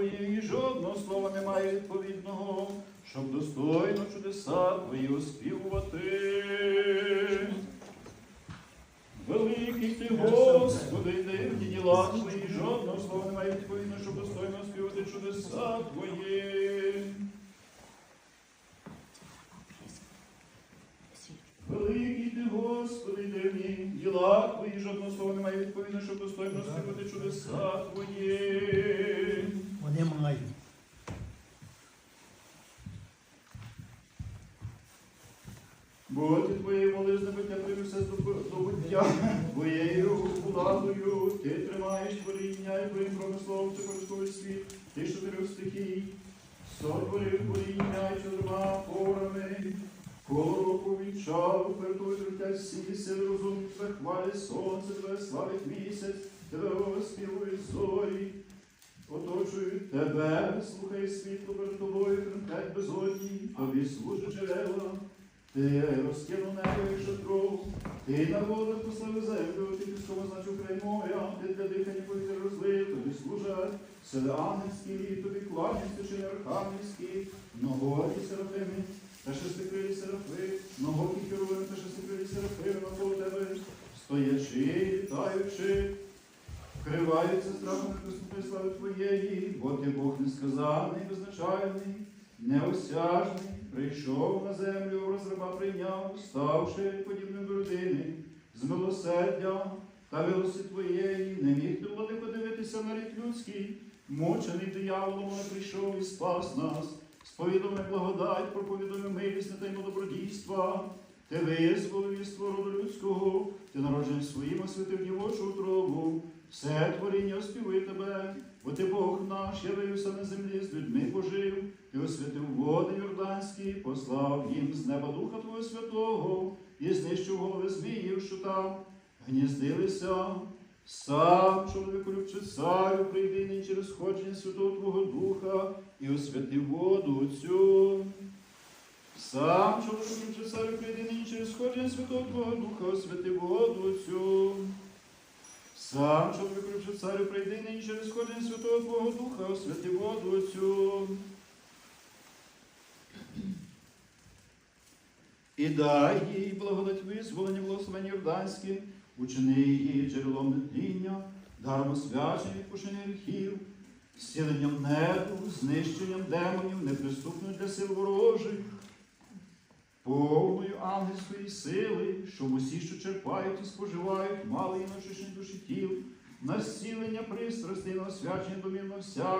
Твоєї жодного слова немає відповідного, щоб достойно чудеса Твої оспівувати. Великий ти, Господи, дивні діла Твої, жодного слова немає відповідно, щоб достойно співати чудеса Твої. Великий ти, Господи, дивні діла Твої, жодного слова немає відповідно, щоб достойно співати чудеса Твої. Боті твоєї моли з небиття привівся до буття твоєю владою, ти тримаєш творіння і твоїм промисловом ти порядковий світ, ти чотирьох стихій, сотворив творіння і чотирма порами, коло року вінчав, перетує життя всі сили розумні, тебе хвалять сонце, тебе славить місяць, тебе оспівують зорі. Оточують тебе, слухай світло перед тобою, тремтять безодні, тобі служить джерела. Ти розкинув небо і шатру, ти на водах послав землю, ти піском означив край моря, ти для дихання повітря розлив, тобі служать ангельські, тобі кланяться чи архангельські, многокі серафими, та шестикрилі серафи, многокі херовим та шестикрилі серафими навколо тебе, стоячи, літаючи, вкриваються страхом неприступної слави Твоєї, бо ти Бог несказаний, безначальний, неосяжний, прийшов на землю, прийняв, ставши подібним до людини, з милосердя та милості Твоєї, не міг ти влади подивитися на рік людський, мучений дияволом не прийшов і спас нас, сповідоми благодать, проповідоми милість та й добродійства. Ти визволив із твого людського, ти народжений своїм освятив дівочу утробу, все творіння співує тебе, бо ти Бог наш, явився на землі, з людьми пожив, ти освятив води Йорданські, послав їм з неба Духа Твого Святого, і знищив голови зміїв, що там гніздилися. Сам, чоловіку любче царю, прийди через сходження Святого Твого Духа і освяти воду цю. Сам чоловік любче царю, прийди нині через сходження Святого Твого Духа, освяти воду цю. Сам чоловік любче царю, прийди нині через сходження Святого Твого Духа, освяти воду цю. І дай їй благодать визволення благословення Йорданське, учини її джерелом нетління, даром освячення відпущення гріхів, зціленням небу, знищенням демонів, неприступною для сил ворожих, повною ангельської сили, щоб усі, що черпають і споживають, мали і душі тіл, насілення пристрасти, на освячення домівно вся.